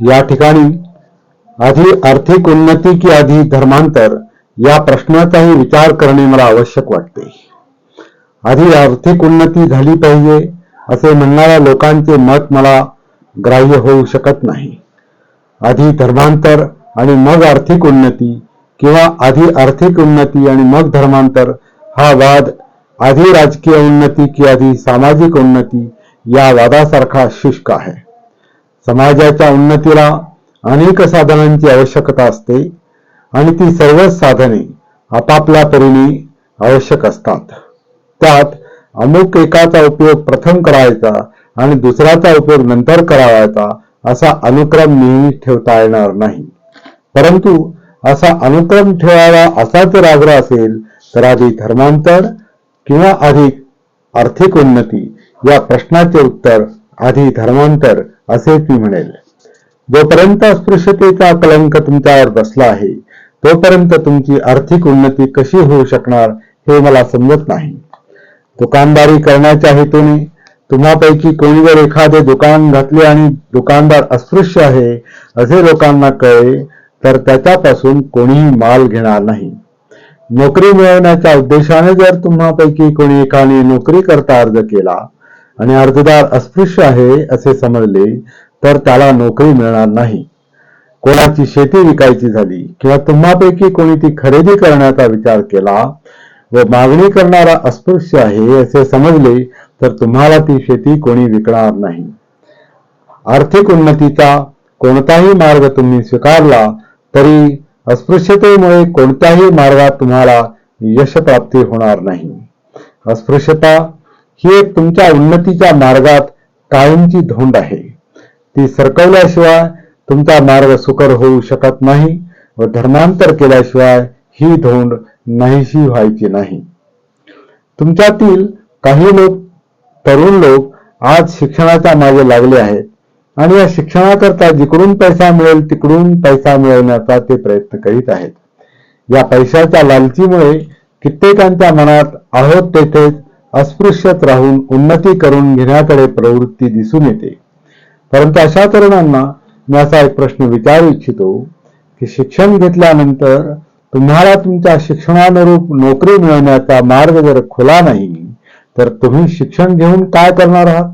या ठिकाणी आधी आर्थिक उन्नती की आधी धर्मांतर या प्रश्नाचाही विचार करणे मला आवश्यक वाटते. आधी आर्थिक उन्नती झाली पाहिजे असे म्हणणाऱ्या लोकांचे मत मला ग्राह्य होऊ शकत नाही. आधी धर्मांतर आणि मग आर्थिक उन्नती किंवा आधी आर्थिक उन्नती आणि मग धर्मांतर हा वाद आधी राजकीय उन्नती की आधी सामाजिक उन्नती या वादासारखा शुष्क आहे. समाजाच्या उन्नतीला अनेक साधनांची आवश्यकता असते आणि ती सर्वच साधने आपापल्या परीने आवश्यक असतात. त्यात अमुक एकाचा उपयोग प्रथम करायचा आणि दुसऱ्याचा उपयोग नंतर करावायचा असा अनुक्रम नेहमी ठेवता येणार नाही. परंतु असा अनुक्रम ठेवावा असा जर आग्रह असेल तर आधी धर्मांतर किंवा अधिक आर्थिक उन्नती या प्रश्नाचे उत्तर आधी धर्मांतर असेच मी म्हणेल. जोपर्यंत अस्पृश्यतेचा कलंक तुमच्यावर बसला आहे तोपर्यंत तुमची आर्थिक उन्नती कशी होऊ शकणार हे मला समजत नाही. दुकानदारी करण्याच्या हेतूने तुम्हापैकी कोणी जर एखादे दुकान घातले आणि दुकानदार अस्पृश्य आहे असे लोकांना कळले तर त्याच्यापासून कोणीही माल घेणार नाही. नोकरी मिळवण्याच्या उद्देशाने जर तुम्हापैकी कोणी एकाने नोकरी करता अर्ज केला आणि अर्जदार अस्पृश्य आहे असे समजले तर त्याला नोकरी मिळणार नाही. कोणाची शेती विकायची झाली किंवा तुम्हापैकी कोणी ती खरेदी करण्याचा विचार केला व मागणी करणारा अस्पृश्य आहे असे समजले तर तुम्हाला ती शेती कोणी विकणार नाही. आर्थिक उन्नतीचा कोणताही मार्ग तुम्ही स्वीकारला तरी अस्पृश्यतेमुळे कोणत्याही मार्गात तुम्हाला यशप्राप्ती होणार नाही. अस्पृश्यता ही एक तुमच्या उन्नतीच्या मार्गात कायमची धोंड आहे. ती सरकवल्याशिवाय तुमचा मार्ग सुकर होऊ शकत नाही व धर्मांतर केल्याशिवाय ही धोंड नाहीशी व्हायची नाही. तुमच्यातील काही लोक तरुण लोक आज शिक्षणाच्या मागे लागले आहेत आणि या शिक्षणाकरता जिकडून पैसा मिळेल तिकडून पैसा मिळवण्याचा ते प्रयत्न करीत आहेत. या पैशाच्या लालचीमुळे कित्येकांच्या मनात आहोत तेथेच अस्पृश्यत राहून उन्नती करून घेण्याकडे प्रवृत्ती दिसून येते. परंतु अशा तरुणांना मी असा एक प्रश्न विचारू इच्छितो की शिक्षण घेतल्यानंतर तुम्हाला तुमच्या शिक्षणानुरूप नोकरी मिळवण्याचा मार्ग जर खुला नाही तर तुम्ही शिक्षण घेऊन काय करणार आहात?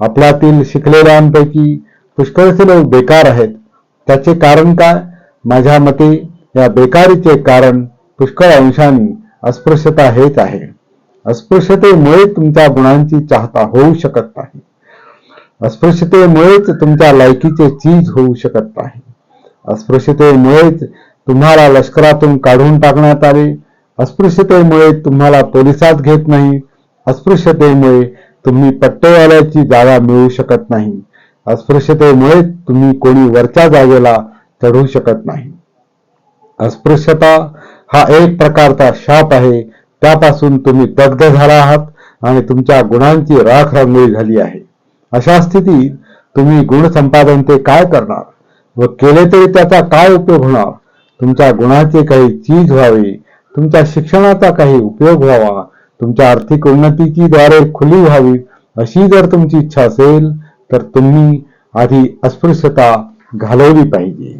आपल्यातील शिकलेल्यांपैकी पुष्कळसे लोक बेकार आहेत. त्याचे कारण काय? माझ्या मते या बेकारीचे कारण पुष्कळ अंशांनी अस्पृश्यता हेच आहे. अस्पृश्यतेमुळे तुमच्या गुणांची चाहता होऊ शकत नाही. अस्पृश्यतेमुळेच तुमच्या लायकीचे चीज होऊ शकत नाही. अस्पृश्यतेमुळेच तुम्हाला लष्करातून काढून टाकण्यात आले. अस्पृश्यतेमुळे तुम्हाला पोलिसात घेत नाही. अस्पृश्यतेमुळे तुम्ही पट्टेवाल्याची जागा मिळू शकत नाही. अस्पृश्यतेमुळे तुम्ही कोणी वरच्या जागेला चढू शकत नाही. अस्पृश्यता हा एक प्रकारचा शाप आहे. त्यापासून तुम्ही दग्ध झाला आहात आणि तुमच्या गुणांची राख रांगोळी झाली आहे. अशा स्थितीत तुम्ही गुण संपादन ते काय करणार व केले तरी त्याचा काय उपयोग होणार? तुमच्या गुणाचे काही चीज व्हावी तुमच्या शिक्षणाचा काही उपयोग व्हावा तुमच्या आर्थिक उन्नतीची द्वारे खुली व्हावी अशी जर तुमची इच्छा असेल तर तुम्ही आधी अस्पृश्यता घालवली पाहिजे.